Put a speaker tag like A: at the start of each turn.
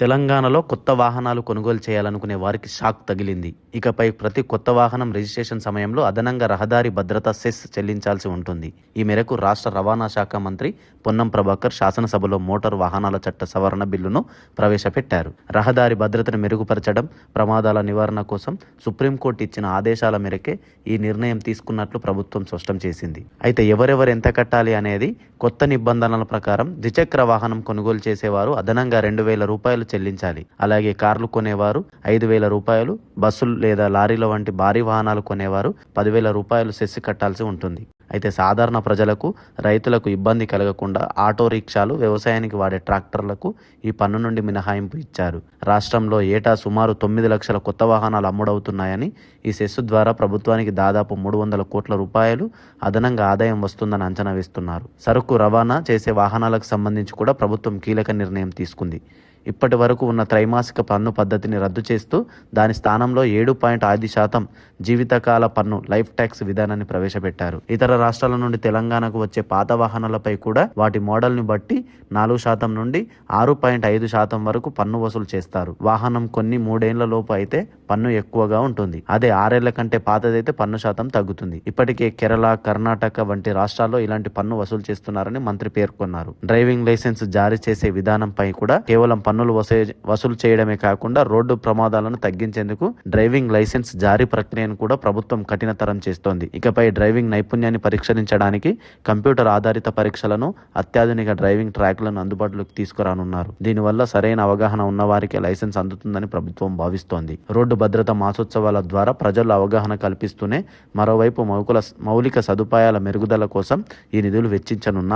A: తెలంగాణలో కొత్త వాహనాలు కొనుగోలు చేయాలనుకునే వారికి షాక్ తగిలింది. ఇకపై ప్రతి కొత్త వాహనం రిజిస్ట్రేషన్ సమయంలో అదనంగా రహదారి భద్రతా సెస్ చెల్లించాల్సి ఉంటుంది. ఈ మేరకు రాష్ట్ర రవాణా శాఖ మంత్రి పొన్నం ప్రభాకర్ శాసనసభలో మోటార్ వాహనాల చట్ట సవరణ బిల్లును ప్రవేశపెట్టారు. రహదారి భద్రతను మెరుగుపరచడం ప్రమాదాల నివారణ కోసం సుప్రీంకోర్టు ఇచ్చిన ఆదేశాల మేరకే ఈ నిర్ణయం తీసుకున్నట్లు ప్రభుత్వం స్పష్టం చేసింది. అయితే ఎవరెవరు ఎంత కట్టాలి అనేది కొత్త నిబంధనల ప్రకారం ద్విచక్ర వాహనం కొనుగోలు చేసేవారు అదనంగా రెండు వేల రూపాయలు చెల్లించాలి. అలాగే కార్లు కొనేవారు ఐదు వేల రూపాయలు బస్సులు లేదా లారీల వంటి భారీ వాహనాలు కొనేవారు పదివేల రూపాయలు సెస్ కట్టాల్సి ఉంటుంది. అయితే సాధారణ ప్రజలకు రైతులకు ఇబ్బంది కలగకుండా ఆటో రిక్షాలు వ్యవసాయానికి వాడే ట్రాక్టర్లకు ఈ పన్ను నుండి మినహాయింపు ఇచ్చారు. రాష్ట్రంలో ఏటా సుమారు తొమ్మిది లక్షల కొత్త వాహనాలు అమ్ముడవుతున్నాయని ఈ సెస్సు ద్వారా ప్రభుత్వానికి దాదాపు మూడు వందల కోట్ల రూపాయలు అదనంగా ఆదాయం వస్తుందని అంచనా వేస్తున్నారు. సరుకు రవాణా చేసే వాహనాలకు సంబంధించి కూడా ప్రభుత్వం కీలక నిర్ణయం తీసుకుంది. ఇప్పటి వరకు ఉన్న త్రైమాసిక పన్ను పద్ధతిని రద్దు చేస్తూ దాని స్థానంలో ఏడు పాయింట్ ఐదు శాతం జీవితకాల పన్ను లైఫ్ ట్యాక్స్ విధానాన్ని ప్రవేశపెట్టారు. ఇతర రాష్ట్రాల నుండి తెలంగాణకు వచ్చే పాత వాహనాలపై కూడా వాటి మోడల్ని బట్టి నాలుగు శాతం నుండి ఆరు పాయింట్ ఐదు శాతం వరకు పన్ను వసూలు చేస్తారు. వాహనం కొన్ని మూడేళ్ళ లోపు అయితే పన్ను ఎక్కువగా ఉంటుంది. అదే ఆరేళ్ళ కంటే పాతదైతే పన్ను శాతం తగ్గుతుంది. ఇప్పటికే కేరళ కర్ణాటక వంటి రాష్ట్రాల్లో ఇలాంటి పన్ను వసూలు చేస్తున్నారని మంత్రి పేర్కొన్నారు. డ్రైవింగ్ లైసెన్స్ జారీ చేసే విధానంపై కూడా కేవలం పన్ను పన్నులు వసే- వసూలు చేయడమే కాకుండా రోడ్డు ప్రమాదాలను తగ్గించేందుకు డ్రైవింగ్ లైసెన్స్ జారీ ప్రక్రియను కూడా ప్రభుత్వం కఠినతరం చేస్తోంది. ఇకపై డ్రైవింగ్ నైపుణ్యాన్ని పరీక్షించడానికి కంప్యూటర్ ఆధారిత పరీక్షలను అత్యాధునిక డ్రైవింగ్ ట్రాక్లను అందుబాటులోకి తీసుకురానున్నారు. దీనివల్ల సరైన అవగాహన ఉన్న వారికి లైసెన్స్ అందుతుందని ప్రభుత్వం భావిస్తోంది. రోడ్డు భద్రత మాసోత్సవాల ద్వారా ప్రజల్లో అవగాహన కల్పిస్తూనే మరోవైపు మౌకుల మౌలిక సదుపాయాల మెరుగుదల కోసం ఈ నిధులు వెచ్చించనున్నారు.